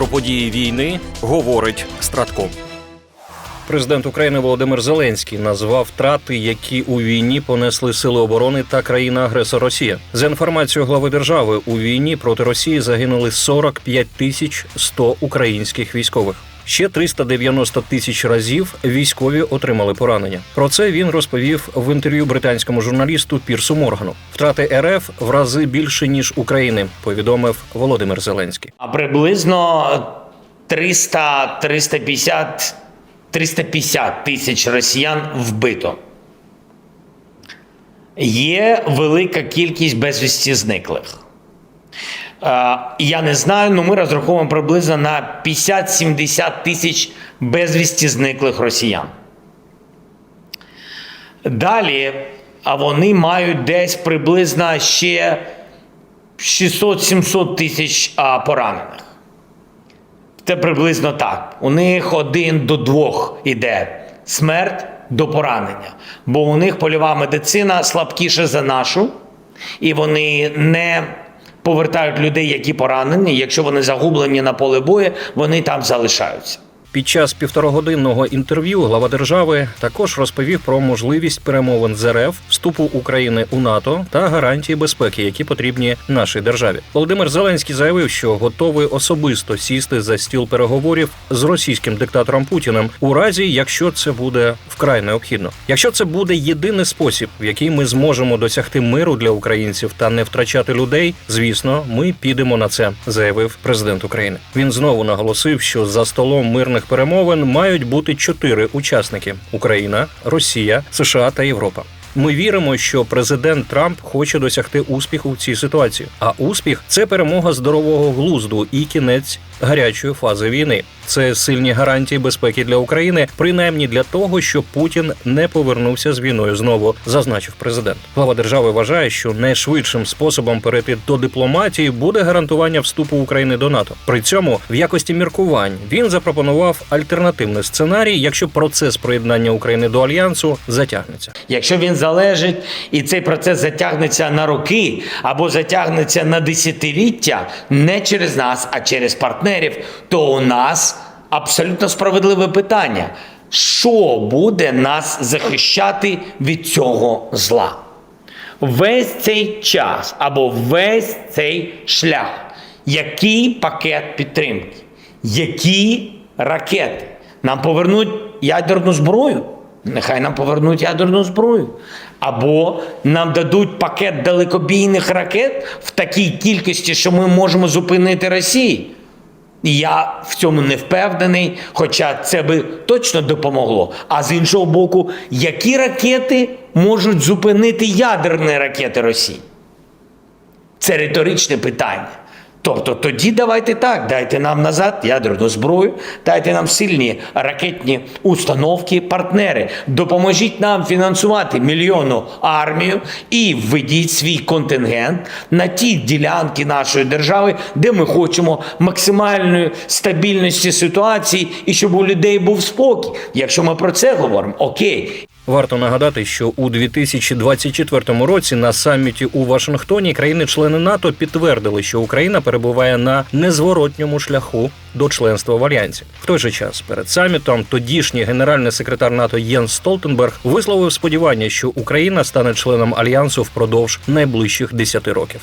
про події війни говорить Стратко. Президент України Володимир Зеленський назвав втрати, які у війні понесли сили оборони та країна-агресор Росія. За інформацією глави держави, у війні проти Росії загинули 45 тисяч 100 українських військових. Ще 390 тисяч разів військові отримали поранення. Про це він розповів в інтерв'ю британському журналісту Пірсу Моргану. Втрати РФ в рази більше ніж України, повідомив Володимир Зеленський. А приблизно 300, 350, 350 тисяч росіян вбито. Є велика кількість безвісті зниклих. Е, Я не знаю, але ми розраховуємо приблизно на 50-70 тисяч безвісті зниклих росіян. Далі, а вони мають десь приблизно ще 600-700 тисяч поранених. Це приблизно так. У них один до двох іде смерть до поранення. Бо у них польова медицина слабкіша за нашу, і вони не повертають людей, які поранені. Якщо вони загублені на поле бою, вони там залишаються. Під час півторагодинного інтерв'ю глава держави також розповів про можливість перемовин з РФ, вступу України у НАТО та гарантії безпеки, які потрібні нашій державі. Володимир Зеленський заявив, що готовий особисто сісти за стіл переговорів з російським диктатором Путіним у разі, якщо це буде вкрай необхідно. Якщо це буде єдиний спосіб, в який ми зможемо досягти миру для українців та не втрачати людей, звісно, ми підемо на це, заявив президент України. Він знову наголосив, що за столом мирних перемовин мають бути чотири учасники: Україна, Росія, США та Європа. Ми віримо, що президент Трамп хоче досягти успіху в цій ситуації. А успіх це перемога здорового глузду і кінець гарячої фази війни. Це сильні гарантії безпеки для України, принаймні для того, щоб Путін не повернувся з війною знову, зазначив президент. Глава держави вважає, що найшвидшим способом перейти до дипломатії буде гарантування вступу України до НАТО. При цьому в якості міркувань він запропонував альтернативний сценарій, якщо процес приєднання України до альянсу затягнеться. Якщо він залежить і цей процес затягнеться на роки або затягнеться на десятиліття, не через нас, а через партнерів, то у нас абсолютно справедливе питання: що буде нас захищати від цього зла? Весь цей час або весь цей шлях, який пакет підтримки, які ракети нам повернуть ядерну зброю? Нехай нам повернуть ядерну зброю. Або нам дадуть пакет далекобійних ракет в такій кількості, що ми можемо зупинити Росію. Я в цьому не впевнений, хоча це би точно допомогло. А з іншого боку, які ракети можуть зупинити ядерні ракети Росії? Це риторичне питання. Тобто тоді давайте так, дайте нам назад ядерну зброю, дайте нам сильні ракетні установки, партнери. Допоможіть нам фінансувати мільйонну армію і введіть свій контингент на ті ділянки нашої держави, де ми хочемо максимальної стабільності ситуації і щоб у людей був спокій. Якщо ми про це говоримо, окей. Варто нагадати, що у 2024 році на саміті у Вашингтоні країни-члени НАТО підтвердили, що Україна перебуває на незворотньому шляху до членства в альянсі. В той же час перед самітом тодішній генеральний секретар НАТО Єнс Столтенберг висловив сподівання, що Україна стане членом альянсу впродовж найближчих 10 років.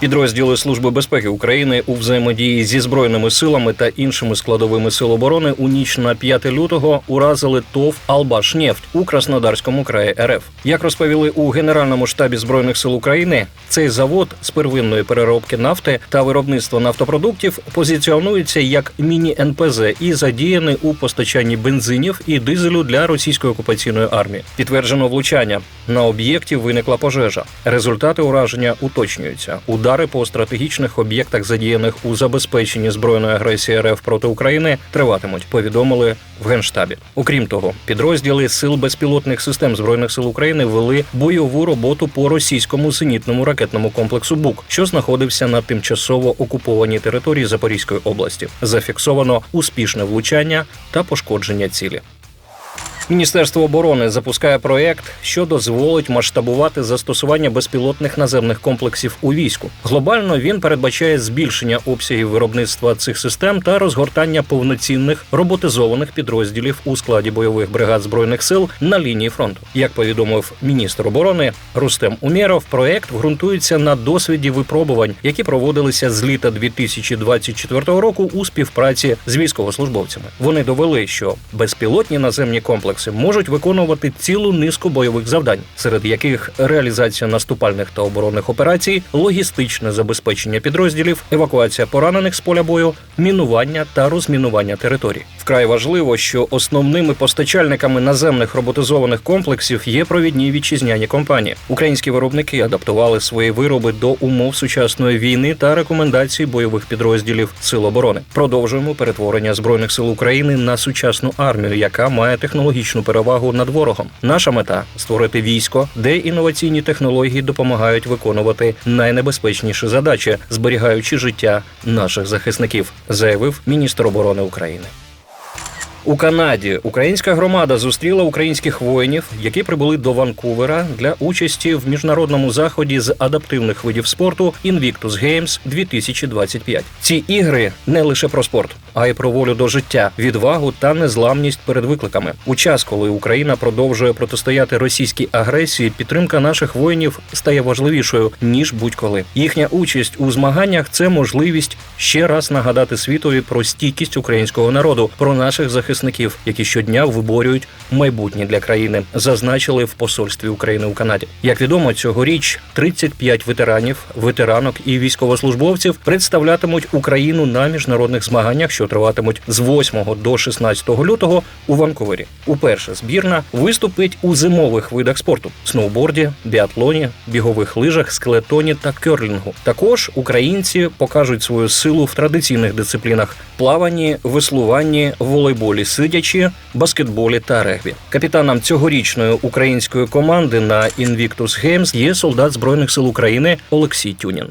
Підрозділи Служби безпеки України у взаємодії зі збройними силами та іншими складовими сил оборони у ніч на 5 лютого уразили ТОВ «Албашнефть» у Краснодарському краї РФ. Як розповіли у Генеральному штабі збройних сил України, цей завод з первинної переробки нафти та виробництва нафтопродуктів позиціонується як міні-НПЗ і задіяний у постачанні бензинів і дизелю для російської окупаційної армії. Підтверджено влучання на об'єкті виникла пожежа. Результати ураження уточнюються. Удари по стратегічних об'єктах, задіяних у забезпеченні збройної агресії РФ проти України, триватимуть. Повідомили в генштабі. Окрім того, підрозділи сил безпілотних систем збройних сил України вели бойову роботу по російському зенітному ракетному комплексу БУК, що знаходився на тимчасово окупованій території Запорізької області. Зафіксовано успішне влучання та пошкодження цілі. Міністерство оборони запускає проект, що дозволить масштабувати застосування безпілотних наземних комплексів у війську. Глобально він передбачає збільшення обсягів виробництва цих систем та розгортання повноцінних роботизованих підрозділів у складі бойових бригад збройних сил на лінії фронту. Як повідомив міністр оборони Рустем Умєров, проект ґрунтується на досвіді випробувань, які проводилися з літа 2024 року у співпраці з військовослужбовцями. Вони довели, що безпілотні наземні комплекси можуть виконувати цілу низку бойових завдань, серед яких реалізація наступальних та оборонних операцій, логістичне забезпечення підрозділів, евакуація поранених з поля бою, мінування та розмінування територій. Вкрай важливо, що основними постачальниками наземних роботизованих комплексів є провідні вітчизняні компанії. Українські виробники адаптували свої вироби до умов сучасної війни та рекомендацій бойових підрозділів Сил оборони. Продовжуємо перетворення збройних сил України на сучасну армію, яка має технологічну перевагу над ворогом. Наша мета створити військо, де інноваційні технології допомагають виконувати найнебезпечніші задачі, зберігаючи життя наших захисників, заявив міністр оборони України. У Канаді українська громада зустріла українських воїнів, які прибули до Ванкувера для участі в міжнародному заході з адаптивних видів спорту Invictus Games 2025. Ці ігри не лише про спорт, а й про волю до життя, відвагу та незламність перед викликами. У час, коли Україна продовжує протистояти російській агресії, підтримка наших воїнів стає важливішою ніж будь-коли. Їхня участь у змаганнях це можливість ще раз нагадати світові про стійкість українського народу, про наших захисників, які щодня виборюють майбутнє для країни, зазначили в посольстві України у Канаді. Як відомо, цьогоріч 35 ветеранів, ветеранок і військовослужбовців представлятимуть Україну на міжнародних змаганнях, що триватимуть з 8 до 16 лютого у Ванкувері. Уперше збірна виступить у зимових видах спорту: сноуборді, біатлоні, бігових лижах, скелетоні та керлінгу. Також українці покажуть свою силу в традиційних дисциплінах: плаванні, веслуванні, волейболі, сидячі, баскетболі та регбі. Капітаном цьогорічної української команди на Invictus Games є солдат збройних сил України Олексій Тюнін.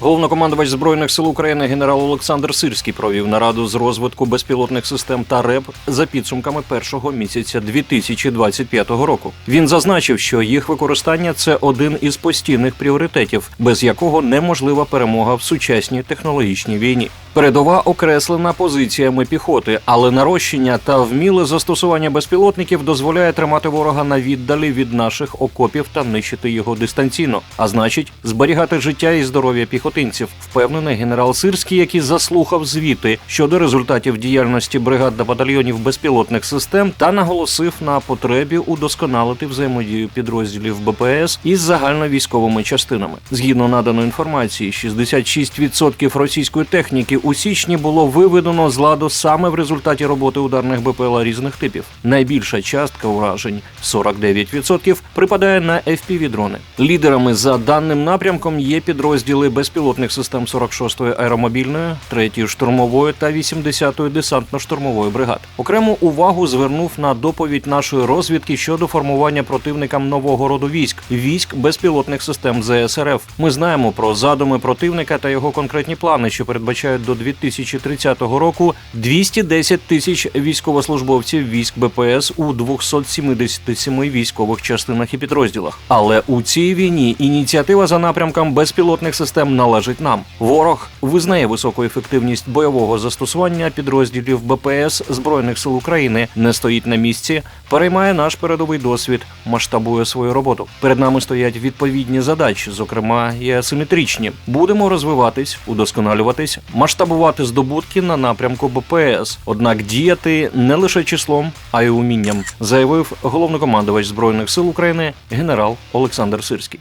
Головнокомандувач збройних сил України генерал Олександр Сирський провів нараду з розвитку безпілотних систем та РЕБ за підсумками першого місяця 2025 року. Він зазначив, що їх використання це один із постійних пріоритетів, без якого неможлива перемога в сучасній технологічній війні. Передова окреслена позиціями піхоти, але нарощення та вміле застосування безпілотників дозволяє тримати ворога на віддалі від наших окопів та нищити його дистанційно, а значить, зберігати життя і здоров'я піхотинців, впевнений генерал Сирський, який заслухав звіти щодо результатів діяльності бригад та батальйонів безпілотних систем та наголосив на потребі удосконалити взаємодію підрозділів БПС із загальновійськовими частинами. Згідно наданої інформації, 66% російської техніки у січні було виведено з ладу саме в результаті роботи ударних БПЛА різних типів. Найбільша частка уражень 49% припадає на FPV-дрони. Лідерами за даним напрямком є підрозділи безпілотних систем 46-ї аеромобільної, 3-ї штурмової та 80-ї десантно-штурмової бригад. Окрему увагу звернув на доповідь нашої розвідки щодо формування противникам нового роду військ військ безпілотних систем ЗСРФ. Ми знаємо про задуми противника та його конкретні плани, що передбачають до 2030 року 210 тисяч військовослужбовців військ БПС у 277 військових частинах і підрозділах. Але у цій війні ініціатива за напрямком безпілотних систем належить нам. Ворог визнає високу ефективність бойового застосування підрозділів БПС збройних сил України, не стоїть на місці, переймає наш передовий досвід, масштабує свою роботу. Перед нами стоять відповідні задачі, зокрема і асиметричні. Будемо розвиватись, удосконалюватись, масштабувати здобутки на напрямку БПС. Однак діяти не лише числом, а й умінням, заявив головнокомандувач збройних сил України генерал Олександр Сирський.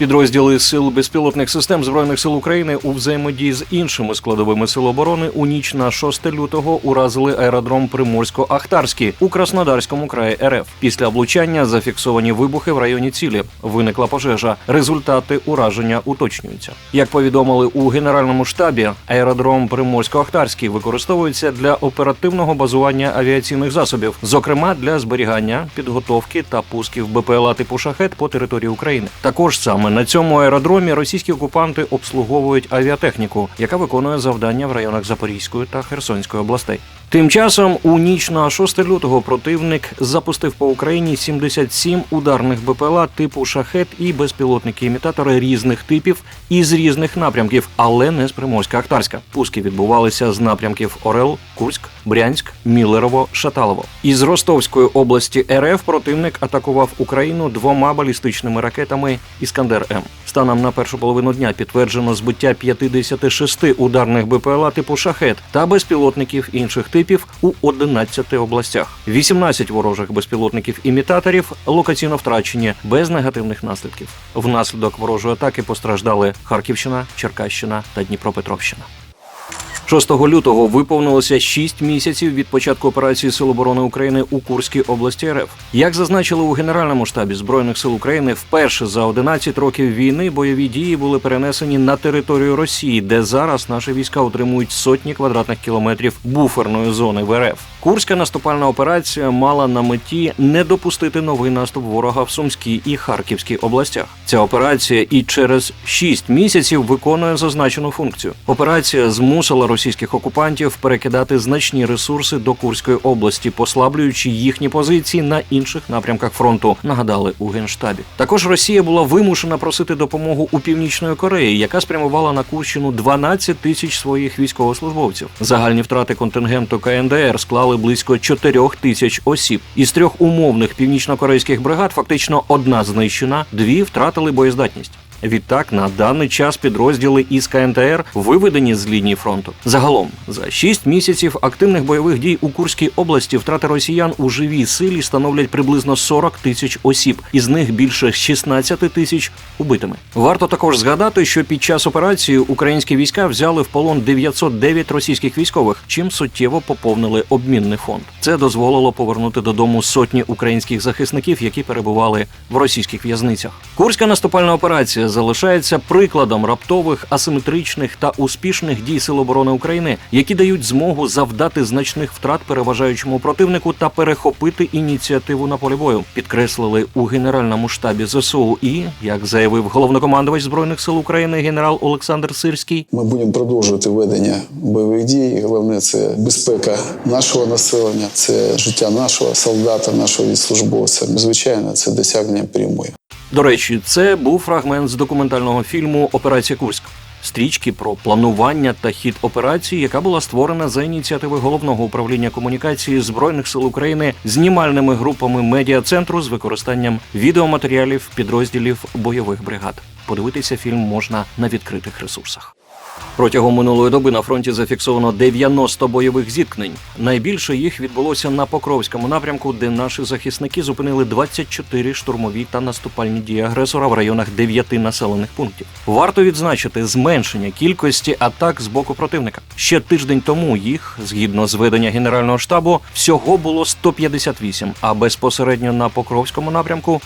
Підрозділи сил безпілотних систем збройних сил України у взаємодії з іншими складовими сил оборони у ніч на 6 лютого уразили аеродром Приморсько-Ахтарський у Краснодарському краї РФ. Після облучання зафіксовані вибухи в районі цілі. Виникла пожежа. Результати ураження уточнюються. Як повідомили у генеральному штабі, аеродром Приморсько-Ахтарський використовується для оперативного базування авіаційних засобів, зокрема для зберігання, підготовки та пусків БПЛА типу шахет по території України. Також саме на цьому аеродромі російські окупанти обслуговують авіатехніку, яка виконує завдання в районах Запорізької та Херсонської областей. Тим часом у ніч на 6 лютого противник запустив по Україні 77 ударних БПЛА типу шахет і безпілотники-імітатори різних типів і з різних напрямків, але не з Приморська-Ахтарська. Пуски відбувалися з напрямків Орел, Курськ, Брянськ, Міллерово, Шаталово. Із Ростовської області РФ противник атакував Україну двома балістичними ракетами Іскандер М. Станом на першу половину дня підтверджено збиття 56 ударних БПЛА типу шахет та безпілотників інших типів у 11 областях. 18 ворожих безпілотників-імітаторів локаційно втрачені без негативних наслідків. Внаслідок ворожої атаки постраждали Харківщина, Черкащина та Дніпропетровщина. 6 лютого виповнилося 6 місяців від початку операції Сил оборони України у Курській області РФ. Як зазначили у Генеральному штабі збройних сил України, вперше за 11 років війни бойові дії були перенесені на територію Росії, де зараз наші війська утримують сотні квадратних кілометрів буферної зони в РФ. Курська наступальна операція мала на меті не допустити новий наступ ворога в Сумській і Харківській областях. Ця операція і через 6 місяців виконує зазначену функцію. Операція змусила російських окупантів перекидати значні ресурси до Курської області, послаблюючи їхні позиції на інших напрямках фронту. Нагадали у генштабі. Також Росія була вимушена просити допомогу у північної Кореї, яка спрямувала на Курщину 12 тисяч своїх військовослужбовців. Загальні втрати контингенту КНДР склали близько 4 тисяч осіб. Із трьох умовних північнокорейських бригад фактично одна знищена, дві втратили боєздатність. Відтак, на даний час підрозділи із КНТР виведені з лінії фронту. Загалом за 6 місяців активних бойових дій у Курській області втрати росіян у живій силі становлять приблизно 40 тисяч осіб, із них більше 16 тисяч убитими. Варто також згадати, що під час операції українські війська взяли в полон 909 російських військових, чим суттєво поповнили обмінний фонд. Це дозволило повернути додому сотні українських захисників, які перебували в російських в'язницях. Курська наступальна операція залишається прикладом раптових, асиметричних та успішних дій Сил оборони України, які дають змогу завдати значних втрат переважаючому противнику та перехопити ініціативу на полі бою. Підкреслили у генеральному штабі ЗСУ і, як заявив головнокомандувач збройних сил України генерал Олександр Сирський, Ми будемо продовжувати ведення бойових дій. Головне це безпека нашого населення, це життя нашого солдата, нашого військовослужбовця. Звичайно, це досягнення прямої. До речі, це був фрагмент з документального фільму Операція Курськ. Стрічки про планування та хід операції, яка була створена за ініціативи головного управління комунікації збройних сил України знімальними групами медіа центру з використанням відеоматеріалів підрозділів бойових бригад. Подивитися фільм можна на відкритих ресурсах. Протягом минулої доби на фронті зафіксовано 90 бойових зіткнень. Найбільше їх відбулося на Покровському напрямку, де наші захисники зупинили 24 штурмові та наступальні дії агресора в районах 9 населених пунктів. Варто відзначити зменшення кількості атак з боку противника. Ще тиждень тому їх, згідно з ведення Генерального штабу, всього було 158, а безпосередньо на Покровському напрямку